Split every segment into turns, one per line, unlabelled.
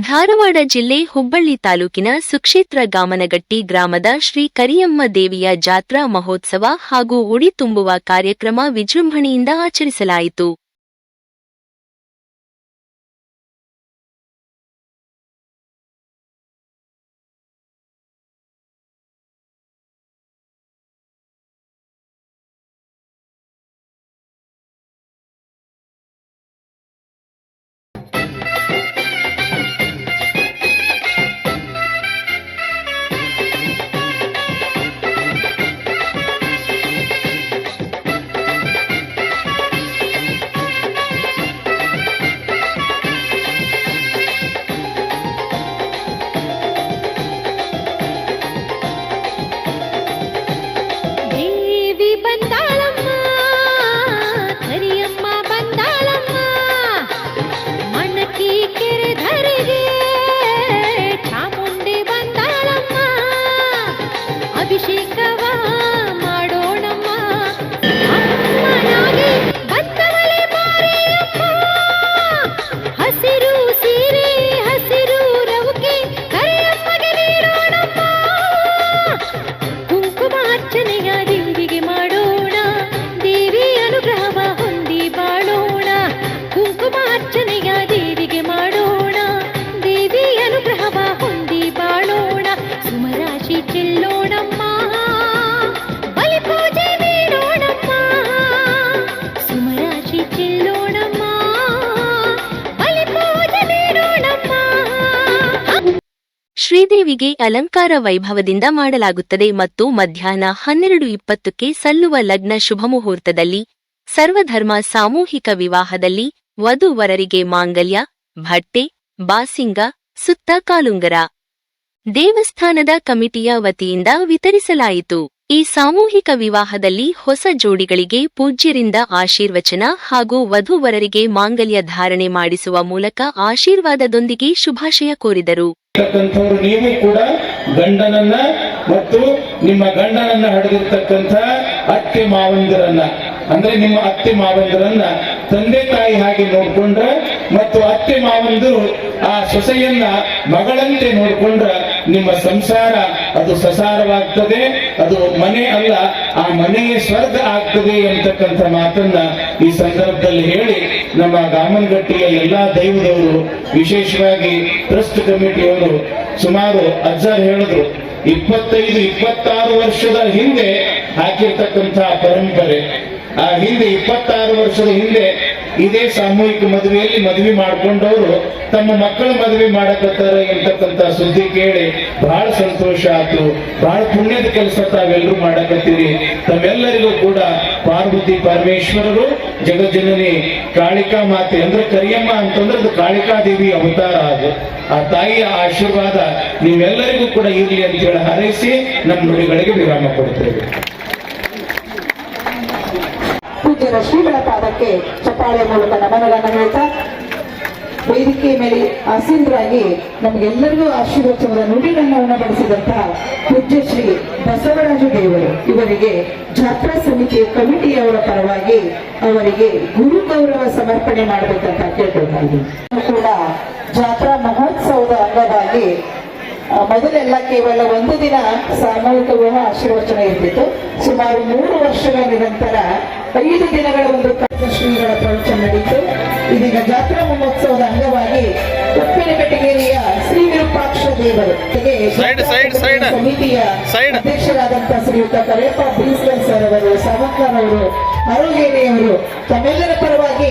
ಧಾರವಾಡ ಜಿಲ್ಲೆ ಹುಬ್ಬಳ್ಳಿ ತಾಲೂಕಿನ ಸುಕ್ಷೇತ್ರ ಗಾಮನಗಟ್ಟಿ ಗ್ರಾಮದ ಶ್ರೀ ಕರಿಯಮ್ಮ ದೇವಿಯ ಜಾತ್ರಾ ಮಹೋತ್ಸವ ಹಾಗೂ ಉಡಿ ತುಂಬುವ ಕಾರ್ಯಕ್ರಮ ವಿಜೃಂಭಣೆಯಿಂದ ಆಚರಿಸಲಾಯಿತು. ಶ್ರೀದೇವಿಗೆ ಅಲಂಕಾರ ವೈಭವದಿಂದ ಮಾಡಲಾಗುತ್ತದೆ ಮತ್ತು ಮಧ್ಯಾಹ್ನ ಹನ್ನೆರಡು ಇಪ್ಪತ್ತಕ್ಕೆ ಸಲ್ಲುವ ಲಗ್ನ ಶುಭ ಮುಹೂರ್ತದಲ್ಲಿ ಸರ್ವಧರ್ಮ ಸಾಮೂಹಿಕ ವಿವಾಹದಲ್ಲಿ ವಧುವರರಿಗೆ ಮಾಂಗಲ್ಯ ಭಟ್ಟೆ ಬಾಸಿಂಗ, ಸುತ್ತ ಕಾಲುಂಗರ ದೇವಸ್ಥಾನದ ಕಮಿಟಿಯ ವತಿಯಿಂದ ವಿತರಿಸಲಾಯಿತು. ಈ ಸಾಮೂಹಿಕ ವಿವಾಹದಲ್ಲಿ ಹೊಸ ಜೋಡಿಗಳಿಗೆ ಪೂಜ್ಯರಿಂದ ಆಶೀರ್ವಚನ ಹಾಗೂ ವಧುವರರಿಗೆ ಮಾಂಗಲ್ಯ ಧಾರಣೆ ಮಾಡಿಸುವ ಮೂಲಕ ಆಶೀರ್ವಾದದೊಂದಿಗೆ ಶುಭಾಶಯ ಕೋರಿದರು.
ನೀವು ಕೂಡ ಗಂಡನನ್ನ ಮತ್ತು ನಿಮ್ಮ ಗಂಡನನ್ನ ಹಡೆದಿರ್ತಕ್ಕಂಥ ಅತ್ತೆ ಮಾವಂದಿರನ್ನ, ಅಂದ್ರೆ ನಿಮ್ಮ ಅತ್ತೆ ಮಾವಂದಿರನ್ನ ತಂದೆ ತಾಯಿ ಹಾಗೆ ನೋಡ್ಕೊಂಡ್ರ ಮತ್ತು ಅತ್ತೆ ಮಾವಂದಿರು ಆ ಸೊಸೆಯನ್ನ ಮಗಳಂತೆ ನೋಡ್ಕೊಂಡ್ರ ನಿಮ್ಮ ಸಂಸಾರ ಅದು ಸಸಾರವಾಗ್ತದೆ, ಅದು ಮನೆ ಅಲ್ಲ, ಆ ಮನೆಯೇ ಸ್ವರ್ಗ ಆಗ್ತದೆ ಎಂತಕ್ಕಂಥ ಮಾತನ್ನ ಈ ಸಂದರ್ಭದಲ್ಲಿ ಹೇಳಿ ನಮ್ಮ ಗಾಮನಗಟ್ಟಿಯ ಎಲ್ಲಾ ದೈವದವರು ವಿಶೇಷವಾಗಿ ಟ್ರಸ್ಟ್ ಕಮಿಟಿಯವರು ಸುಮಾರು ಅಜ್ಜರ್ ಹೇಳಿದ್ರು, ಇಪ್ಪತ್ತೈದು, ಇಪ್ಪತ್ತಾರು ವರ್ಷದ ಹಿಂದೆ ಹಾಕಿರ್ತಕ್ಕಂತಹ ಪರಂಪರೆ. ಆ ಹಿಂದೆ ಇಪ್ಪತ್ತಾರು ವರ್ಷದ ಹಿಂದೆ ಇದೇ ಸಾಮೂಹಿಕ ಮದುವೆಯಲ್ಲಿ ಮದುವೆ ಮಾಡ್ಕೊಂಡವರು ತಮ್ಮ ಮಕ್ಕಳ ಮದುವೆ ಮಾಡಕತ್ತಾರೆ ಎಂತಕ್ಕಂತ ಸುದ್ದಿ ಕೇಳಿ ಬಹಳ ಸಂತೋಷ ಆಯ್ತು. ಬಹಳ ಪುಣ್ಯದ ಕೆಲಸ ತಾವೆಲ್ಲರೂ ಮಾಡಕತ್ತೀರಿ. ತಮ್ಮೆಲ್ಲರಿಗೂ ಕೂಡ ಪಾರ್ವತಿ ಪರಮೇಶ್ವರರು, ಜಗಜ್ಜನನಿ ಕಾಳಿಕಾ ಮಾತೆ ಅಂದ್ರೆ ಕರಿಯಮ್ಮ ಅಂತಂದ್ರೆ ಅದು ಕಾಳಿಕಾ ದೇವಿ ಅವತಾರ ಅದು. ಆ ತಾಯಿಯ ಆಶೀರ್ವಾದ ನೀವೆಲ್ಲರಿಗೂ ಕೂಡ ಇರಲಿ ಅಂತ ಹೇಳಿ ಹಾರೈಸಿ ನಮ್ಮ ನುಡಿಗಳಿಗೆ ವಿರಾಮ ಕೊಡ್ತೇವೆ.
ಪೂಜ್ಯರ ಶ್ರೀಗಳ ಪಾದಕ್ಕೆ ಚಪಾಳೆ ಮೂಲಕ ನಮನಗಳನ್ನು ಹೇಳ್ತಾ ವೇದಿಕೆ ಮೇಲೆ ಆಸೀನರಾಗಿ ನಮಗೆಲ್ಲರಿಗೂ ಆಶೀರ್ವಚನದ ನುಡಿಗಳನ್ನು ಉಣಬಡಿಸಿದಂತಹ ಪೂಜ್ಯ ಶ್ರೀ ಬಸವರಾಜ ದೇವರು ಇವರಿಗೆ ಜಾತ್ರಾ ಸಮಿತಿಯ ಕಮಿಟಿಯವರ ಪರವಾಗಿ ಅವರಿಗೆ ಗುರು ಗೌರವ ಸಮರ್ಪಣೆ ಮಾಡಬೇಕಂತ ಕೇಳ್ಕೊಳ್ತಾ ಇದ್ದೀನಿ. ಕೂಡ ಜಾತ್ರಾ ಮಹೋತ್ಸವದ ಅಂಗವಾಗಿ ಮೊದಲೆಲ್ಲ ಕೇವಲ ಒಂದು ದಿನ ಸಾಮೂಹಿಕ ವಿವಾಹ ಆಶೀರ್ವಚನ ಇರ್ತಿತ್ತು. ಸುಮಾರು ಮೂರು ವರ್ಷಗಳ ನಿರಂತರ ಐದು ದಿನಗಳ ಒಂದು ಶ್ರೀಗಳ ಪ್ರವಚನ ನಡೀತು. ಇದೀಗ ಜಾತ್ರಾ ಮಹೋತ್ಸವದ ಅಂಗವಾಗಿ ಉಪ್ಪಿನ ಸೈಡ್ ಸೈಡ್ ಸೈಡ್.
Side.
ಅಧ್ಯಕ್ಷರಾದಂತಹ ಶ್ರೀಯುತ ಕರೆಯಪ್ಪ ಬೀಸ್ಗಲ್ ಸರ್ ಅವರು ಸಾವಂಕರ್ ಅವರು ಅರುಗೇರಿಯವರು ತಮ್ಮೆಲ್ಲರ ಪರವಾಗಿ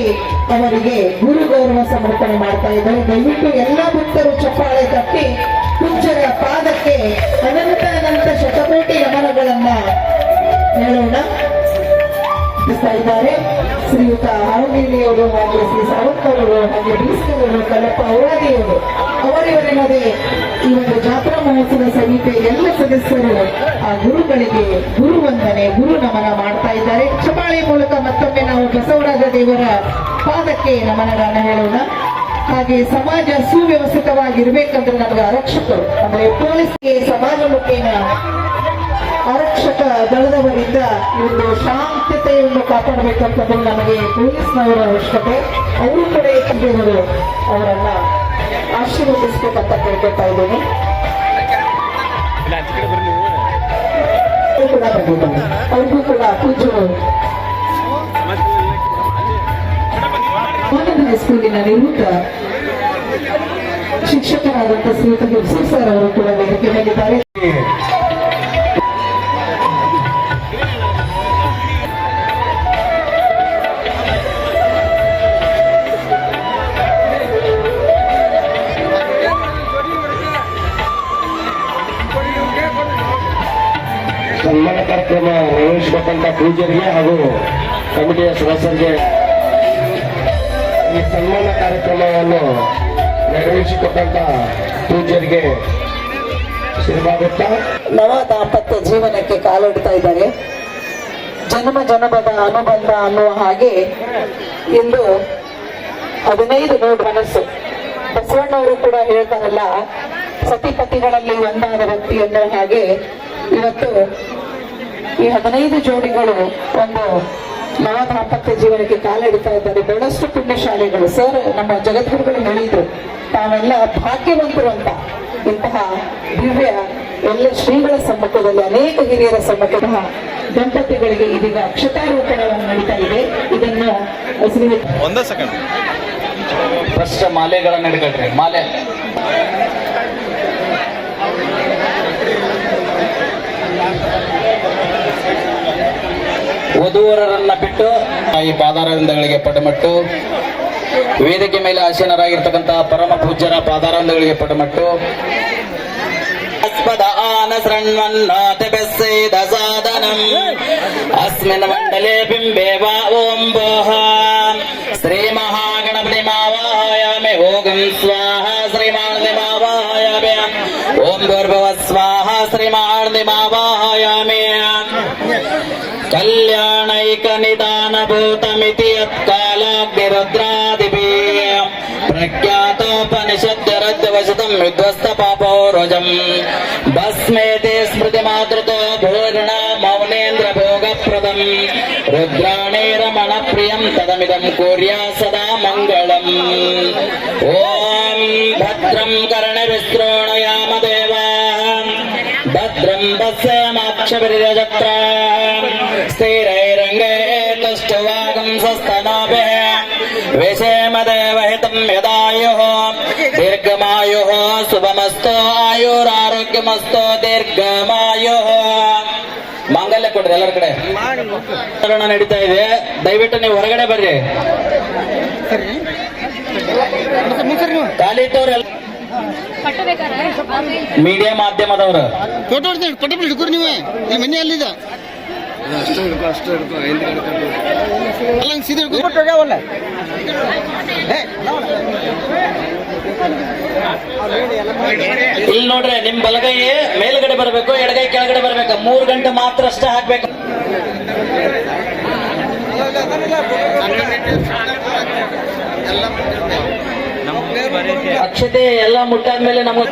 ಅವರಿಗೆ ಗುರು ಗೌರವ ಸಮರ್ಪಣೆ ಮಾಡ್ತಾ ಇದ್ದಾರೆ. ದಯವಿಟ್ಟು ಎಲ್ಲ ಭಕ್ತರು ಚಪ್ಪಾಳೆ ತಟ್ಟಿ ಕುಂಚರ ಪಾದಕ್ಕೆ ಅನಂತ ಅನಂತ ಶತಕೋಟಿ ನಮನಗಳನ್ನ ಹೇಳೋಣ. ತಿಳಿಸ್ತಾ ಇದ್ದಾರೆ. ಶ್ರೀಯುತ ಹಾರುಗೇರಿಯವರು ಹಾಗೆ ಶ್ರೀ ಸಾವಂಕರ್ ಅವರು ಹಾಗೆ ಬೀಸ್ಕರವರು ಕಲ್ಲಪ್ಪ ಔರಾದಿಯವರು ಅವರಿವರಿಲ್ಲದೆ ಈ ಒಂದು ಜಾತ್ರಾ ಮಹೋತ್ಸವ ಸಮಿತಿಯ ಎಲ್ಲ ಸದಸ್ಯರು ಆ ಗುರುಗಳಿಗೆ ಗುರು ವಂದನೆ, ಗುರು ನಮನ ಮಾಡ್ತಾ ಇದ್ದಾರೆ. ಚಪಾಳಿ ಮೂಲಕ ಮತ್ತೊಮ್ಮೆ ನಾವು ಬಸವರಾಜ ದೇವರ ಪಾದಕ್ಕೆ ನಮನಗಳನ್ನು ಹೇಳೋಣ. ಹಾಗೆ ಸಮಾಜ ಸುವ್ಯವಸ್ಥಿತವಾಗಿರ್ಬೇಕಂದ್ರೆ ನಮಗೆ ಆರಕ್ಷಕರು ಅಂದ್ರೆ ಪೊಲೀಸ್ಗೆ ಸಮಾಜ ಮುಖೇನ ಆರಕ್ಷಕ ದಳದವರಿಂದ ಈ ಒಂದು ಶಾಂತತೆಯನ್ನು ಕಾಪಾಡಬೇಕಂತದ್ದು ನಮಗೆ ಪೊಲೀಸ್ನವರ ಅವಶ್ಯಕತೆ. ಅವರು ಕೂಡ ಏಕೆಂದರೆ ಅವರನ್ನ ಆಶೀರ್ವದಿಸ್ಬೇಕಂತ ಕೇಳ್ಕೊತಾ ಇದ್ದೀನಿ. ಕೂಡ ಬಂದಿದ್ದಾರೆ. ಅವ್ರಿಗೂ ಕೂಡ ಪೂಜೆ. ಸ್ಕೂಲಿನ ನಿವೃತ್ತ ಶಿಕ್ಷಕರಾದಂತಹ ಶ್ರೀಯುತ ಸರ್ ಅವರು ಕೂಡ ವೇದಿಕೆ ಮೇಲಿದ್ದಾರೆ.
ಸನ್ಮಾನ ಕಾರ್ಯಕ್ರಮ ನಿರ್ವಹಿಸಬೇಕಂತ ಪೂಜರಿಗೆ ಹಾಗೂ ಕಮಿಟಿಯ ಸದಸ್ಯರಿಗೆ ಈ ಸನ್ಮಾನ ಕಾರ್ಯಕ್ರಮವನ್ನು ನಿರ್ವಹಿಸಿಕೊಟ್ಟಂತ ಪೂಜರಿಗೆ
ನವ ದಾಂಪತ್ಯ ಜೀವನಕ್ಕೆ ಕಾಲಿಡ್ತಾ ಇದ್ದಾರೆ. ಜನ್ಮ ಜನಪದ ಅನುಬಂಧ ಅನ್ನುವ ಹಾಗೆ ಇಂದು ಹದಿನೈದು ನೂರು ಮನಸ್ಸು. ಬಸವಣ್ಣವರು ಕೂಡ ಹೇಳ್ತಾರಲ್ಲ, ಸತಿಪತಿಗಳಲ್ಲಿ ಒಂದಾದ ವ್ಯಕ್ತಿ ಎನ್ನುವ ಹಾಗೆ ಇವತ್ತು ಈ ಹದಿನೈದು ಜೋಡಿಗಳು ಒಂದು ನವ ದಾಂಪತ್ಯ ಜೀವನಕ್ಕೆ ಕಾಲಿಡ್ತಾ ಇದ್ದಾರೆ. ಬಹಳಷ್ಟು ಪುಣ್ಯಶಾಲಿಗಳು. ಸರ್ ನಮ್ಮ ಜಗದ್ಗುರುಗಳು ಹೇಳಿದ್ರು ತಾವೆಲ್ಲ ಭಾಗ್ಯವಂತರು ಅಂತ. ಇಂತಹ ದಿವ್ಯ ಎಲ್ಲ ಶ್ರೀಗಳ ಸಮ್ಮುಖದಲ್ಲಿ ಅನೇಕ ಹಿರಿಯರ ಸಮ್ಮುಖದ ದಂಪತಿಗಳಿಗೆ ಇದೀಗ ಅಕ್ಷತಾರೋಪಣವನ್ನು ನಡೀತಾ ಇದೆ. ಇದನ್ನು ಶ್ರೀ
ಒಂದೇ ಸೆಕೆಂಡ್
ಫಸ್ಟ್ ಮಾಲೆಗಳನ್ನ ಹಿಡ್ಕೊಳ್ರಿ ಮಾಲೆ. ವಧುವರರನ್ನ ಬಿಟ್ಟು ಈ ಪಾದಾರವಿಂದಗಳಿಗೆ ಪಟಮಟ್ಟು ವೇದಿಕೆ ಮೇಲೆ ಆಸೀನರಾಗಿರ್ತಕ್ಕಂತಹ ಪರಮ ಪೂಜ್ಯರ ಪಾದಾರವಿಂದಗಳಿಗೆ ಶೃಣ್ವನ್ನೋತಿಭಿಸ್ಸೇದ ಸಾಧನಂ. ಅಸ್ಮಿನ್ ಮಂಡಲೆ ಬಿಂಬೆ ವಾ ಓಂ ಬೋಹಾ. ಶ್ರೀ ಮಹಾಗಣಪತಿ ಮಾವಾಯಾಮಿ ಓಂ ಸ್ವಾಹ. ಶ್ರೀಮಾಣಿ ಮಾವಾಯಾಮಿ ಓಂ ಗೌರ್ಭವ ಸ್ವಾಹ. ಶ್ರೀಮಾಣಿ ಮಾವಾಯಾಮಿ कल्याणैकनिदानभूतमिति यत्कालाग्निरुद्रादिभिः प्रख्यातोपनिषद्रद्वशतं विध्वस्तपापोरुजम् भस्मेति स्मृतिमातृतो भूर्णा मौनेन्द्रभोगप्रदम् रुद्राणे रमणप्रियं तदमिदं कुर्या सदा मङ्गलम् ॐ भद्रं कर्णविस्तृणयाम देवाः भद्रं पश्यमाक्षभिर्यजत्राः ಭದ್ರಂ ಕರ್ಣವಿಸ್ತೃಣಯಾಮ ದೇವಾ ಭದ್ರಂ ಪಶ್ಯಮಾಕ್ಷಭಿರ್ಯಜತ್ರ ಸ್ಥಿರೈರಂಗೇ ತುಷ್ಟುವಾಗಂ ಸ್ವಸ್ತನೋಭೆ ವಿಷೇಮದೇವಹಿತಂ ಯದಾಯುಃ ದೀರ್ಘಮಾಯುಃ ಶುಭಮಸ್ತು ಆಯುರಾರೋಗ್ಯಮಸ್ತು ದೀರ್ಘಮಾಯುಃ ಮಾಂಗಲ್ಯ ಕೊಡ್ರಿ ಎಲ್ಲರ ಕಡೆ. ಪ್ರಕರಣ ನಡೀತಾ ಇದೆ. ದಯವಿಟ್ಟು ನೀವು ಹೊರಗಡೆ ಬರ್ರಿ. ಖಾಲಿದ್ದವ್ರೆಲ್ಲ ಮೀಡಿಯಾ ಮಾಧ್ಯಮದವರು.
ಫೋಟೋ ಹೊಡ್ತೀನಿ ಪಟ್ಟ ಹಿಡ್ಕೊರಿ ನೀವು. ನಿಮ್ಮ ಮನೆ ಅಲ್ಲಿದೆ. ಹಿಡ್ಕೊ.
ಇಲ್ಲಿ ನೋಡ್ರಿ ನಿಮ್ ಬಲಗೈ ಮೇಲ್ಗಡೆ ಬರಬೇಕು ಎಡಗೈ ಕೆಳಗಡೆ ಬರ್ಬೇಕು. ಮೂರ್ ಗಂಟೆ ಮಾತ್ರ ಅಷ್ಟೇ ಹಾಕ್ಬೇಕು. ಅಕ್ಷತೆ ಎಲ್ಲ ಮುಟ್ಟಾದ್ಮೇಲೆ ನಮ್ಗೆ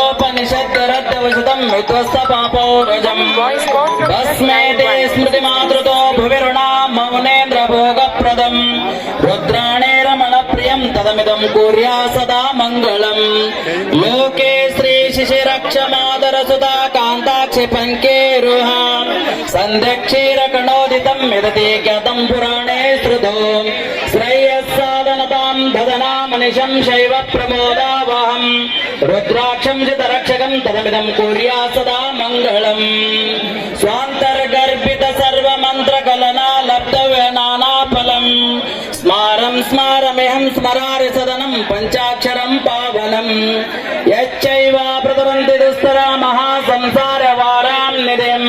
విషదం మితుస్త పాపౌరజం తస్మైతే స్మృతిమాతృతో భువిరుణా మౌనేంద్ర భోగప్రదం రుద్రాణే రమణ ప్రియం తదమిదం కుర్యా సదా మంగళం లోకే శ్రీ శిశిరక్షమాదరసుతా కాంతాక్షి పంకేరుహ సంధ్యక్షీరకణోదితం మిదతి గతం పురాణే శ్రుతో శ్రేయస్సాధనతాం భజనామనిశం శైవ ప్రమోదావహం రుద్రాక్షం చితర అనంతమిదం కుర్యా సదా మంగళం. స్వాంతర్గర్భిత సర్వమంత్రకలనా లబ్ధవేణానాఫలం స్మారం స్మారమిహం స్మరారి సదనం పంచాక్షరం పావనం. యచ్చైవా ప్రతరంతి దుస్తరా మహాసంసార వారాం నిధిం.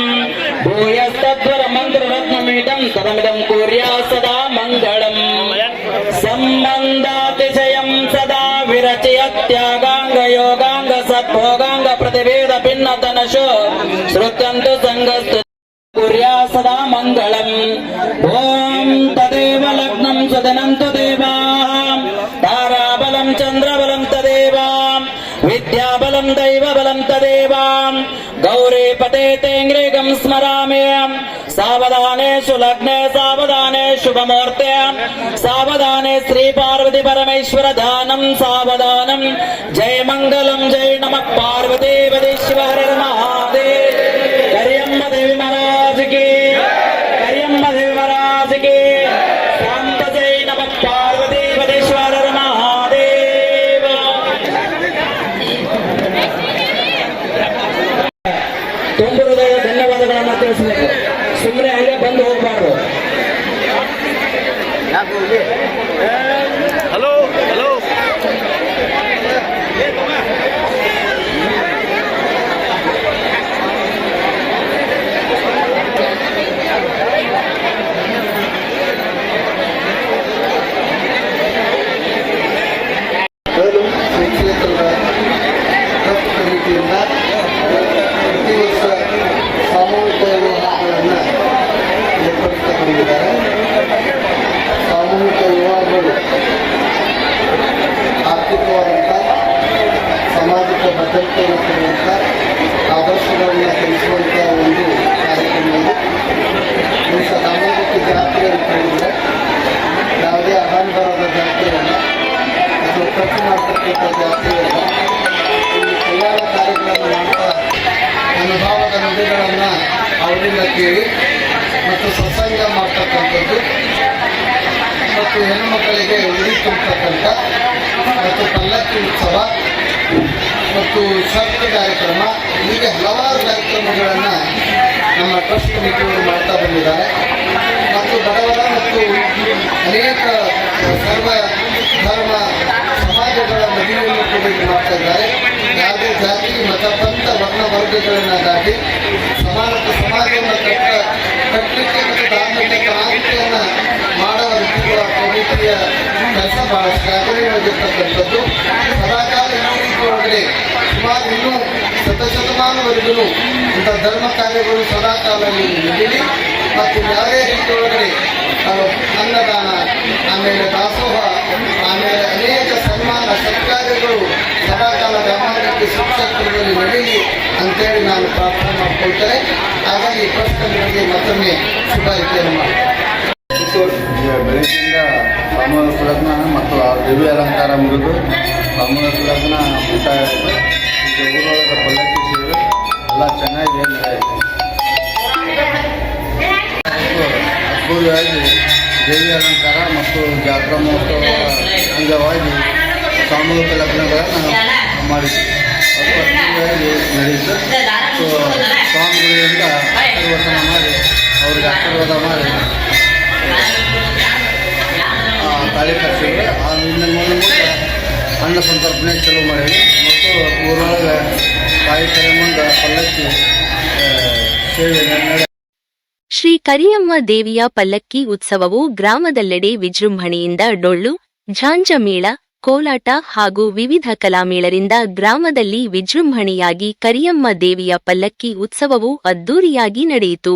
భూయస్తద్వర మంత్రరత్నమిదం సదమిదం కుర్యా సదా మంగళం. సంబంధాతిశయం సదా విరచయ త్యాగా भिन्नतनशो श्रुत्यन्तु सङ्गस्तु कुर्या सदा मङ्गलम् ॐ तदेव लग्नम् सुदनम् तु देवाः ताराबलम् चन्द्रबलम् तदेवाम् विद्याबलम् दैवबलम् तदेवाम् गौरे पते तेङ्ग्रेगम् स्मरामि सावधानेषु लग्ने सावधाने ശുഭമൂർത്തേ സാവധാനെ ശ്രീ പാർവതി പരമേശ്വര ദാനം സാവധാനം ജയമംഗലം ജയ നമ പാർവതീപതി ശിവഹര മഹാദേവ കരിയമ്മ ദേവി മഹാരാജ് കേ കരിയമ്മ ദേവി മഹാരാജ് കേ ശാന്ത ജയ
നമ ಶ್ರೀ ರೀತಿಯಿಂದ ಪ್ರತಿ ವರ್ಷ ಸಾಮೂಹಿಕ ವಿವಾಹಗಳನ್ನು ಏರ್ಪಡಿಸ್ತಾ ಬಂದಿದ್ದಾರೆ ಸಾಮೂಹಿಕ ವಿವಾಹಗಳು ಆರ್ಥಿಕವಾದಂಥ ಸಾಮಾಜಿಕ ಭದ್ರತೆಯನ್ನು ಕೊಡುವಂಥ ಆದರ್ಶಗಳನ್ನು ಕಲಿಸುವಂಥ ಒಂದು ಕಾರ್ಯಕ್ರಮ ಈ ಸಾಮಾಜಿಕ ಜಾತ್ರೆ ಅಂತ ಖರ್ಚು ಮಾಡ್ತಕ್ಕಂಥ ಈ ಕಲ್ಯಾಣ ಕಾರ್ಯಗಳನ್ನು ಮಾಡ್ತಾ ಅನುಭವದ ನುಡಿಗಳನ್ನು ಅವರಿಂದ ಕೇಳಿ ಮತ್ತು ಸತ್ಸಂಗ ಮಾಡ್ತಕ್ಕಂಥದ್ದು ಮತ್ತು ಹೆಣ್ಣುಮಕ್ಕಳಿಗೆ ಉಡಿ ತುಂಬತಕ್ಕಂಥ ಮತ್ತು ಪಲ್ಲಕ್ಕಿ ಉತ್ಸವ ಮತ್ತು ಶಕ್ತಿ ಕಾರ್ಯಕ್ರಮ ಹೀಗೆ ಹಲವಾರು ಕಾರ್ಯಕ್ರಮಗಳನ್ನು ನಮ್ಮ ಟ್ರಸ್ಟ್ ಕಮಿಟಿಯವರು ಮಾಡ್ತಾ ಬಂದಿದ್ದಾರೆ ಮತ್ತು ಬಡವರ ಮತ್ತು ಅನೇಕ ಸರ್ವ ಧರ್ಮ ಸಮಾಜಗಳ ಮದುವೆಯನ್ನು ಕೂಡ ಮಾಡ್ತಾ ಇದ್ದಾರೆ ಯಾವುದೇ ಜಾತಿ, ಮತ, ಪಂಥ, ವರ್ಣ ವರ್ಗಗಳನ್ನು ದಾಟಿ ಸಮಾನ ಸಮಾಜವನ್ನು ಕಟ್ಟ ಕಟ್ಟಲಿಕ್ಕೆ ಮತ್ತು ಧಾರ್ಮಿಕ ಕ್ರಾಂತಿಯನ್ನು ಮಾಡುವ ರೀತಿಗಳ ಕಮಿಟಿಯ ಕೆಲಸ ಬಹಳ ಶ್ಲಾಘನೀಯವಾಗಿರ್ತಕ್ಕಂಥದ್ದು ಸದಾಕಾಲ ಒಳಗಡೆ ಸುಮಾರು ಇನ್ನೂ ಶತಶತಮಾನವರೆಗೂ ಇಂಥ ಧರ್ಮ ಕಾರ್ಯಗಳು ಸದಾಕಾಲ ನಡೀಲಿ ಮತ್ತು ಯಾವುದೇ ರೀತಿಯೊಳಗಡೆ ಅನ್ನದಾನ, ಆಮೇಲೆ ದಾಸೋಹ, ಆಮೇಲೆ ಅನೇಕ ಸನ್ಮಾನ ಸತ್ಕಾರ್ಯಗಳು ಸದಾಕಾಲ ವ್ಯಾಪಾರಕ್ಕೆ ಸುಕ್ಷತ್ರದಲ್ಲಿ ನಡೆಯಲಿ ಅಂತೇಳಿ ನಾನು ಪ್ರಾರ್ಥನೆ ಮಾಡ್ಕೊಳ್ತೇನೆ. ಹಾಗಾಗಿ ಪ್ರಶ್ನೆಗಳಿಗೆ ಮತ್ತೊಮ್ಮೆ ಶುಭಾಶಯವನ್ನು ಮಾಡ್ತೇನೆ
ಮತ್ತು ಆ ದೇವಿ ಅಲಂಕಾರ ಮುಗಿದು ಸಾಮೂಹಿಕ ಸುಲಗ್ನ ಊಟ ಎಲ್ಲ ಚೆನ್ನಾಗಿ ಅದ್ಭುತವಾಗಿ ದೇವಿ ಅಲಂಕಾರ ಮತ್ತು ಜಾತ್ರಾ ಮಹೋತ್ಸವ ಅಂಗವಾಗಿ ಸಾಮೂಹಿಕ ಲಗ್ನಗಳನ್ನು ಅದ್ಭುತವಾಗಿ ನಡೆಯಿತು ಸೊ ಸ್ವಾಮಿಗಳಿಂದ ಆಶೀರ್ವಚನ ಮಾಡಿ ಅವರಿಗೆ ಆಶೀರ್ವಾದ ಮಾಡಿ. ಆ, ತಾಳಿ ಕಟ್ಟಿದ್ವಿ ಮುಂದೆ ಮುಂದೆ ಅನ್ನ ಸಂತರ್ಪಣೆ ಚಲೋ ಮಾಡಿದ್ವಿ. ಮತ್ತು ಊರೊಳಗೆ ತಾಯಿ ಕರೆ ಮುಂದೆ ಪಲ್ಲಕ್ಕಿ ಸೇವೆ ನಡೆ
ಶ್ರೀ ಕರಿಯಮ್ಮ ದೇವಿಯ ಪಲ್ಲಕ್ಕಿ ಉತ್ಸವವು ಗ್ರಾಮದೆಲ್ಲೆಡೆ ವಿಜೃಂಭಣೆಯಿಂದ ಡೊಳ್ಳು ಝಾಂಜಮೇಳ ಕೋಲಾಟ ಹಾಗೂ ವಿವಿಧ ಕಲಾಮೇಳರಿಂದ ಗ್ರಾಮದಲ್ಲಿ ವಿಜೃಂಭಣೆಯಾಗಿ ಕರಿಯಮ್ಮ ದೇವಿಯ ಪಲ್ಲಕ್ಕಿ ಉತ್ಸವವು ಅದ್ದೂರಿಯಾಗಿ ನಡೆಯಿತು.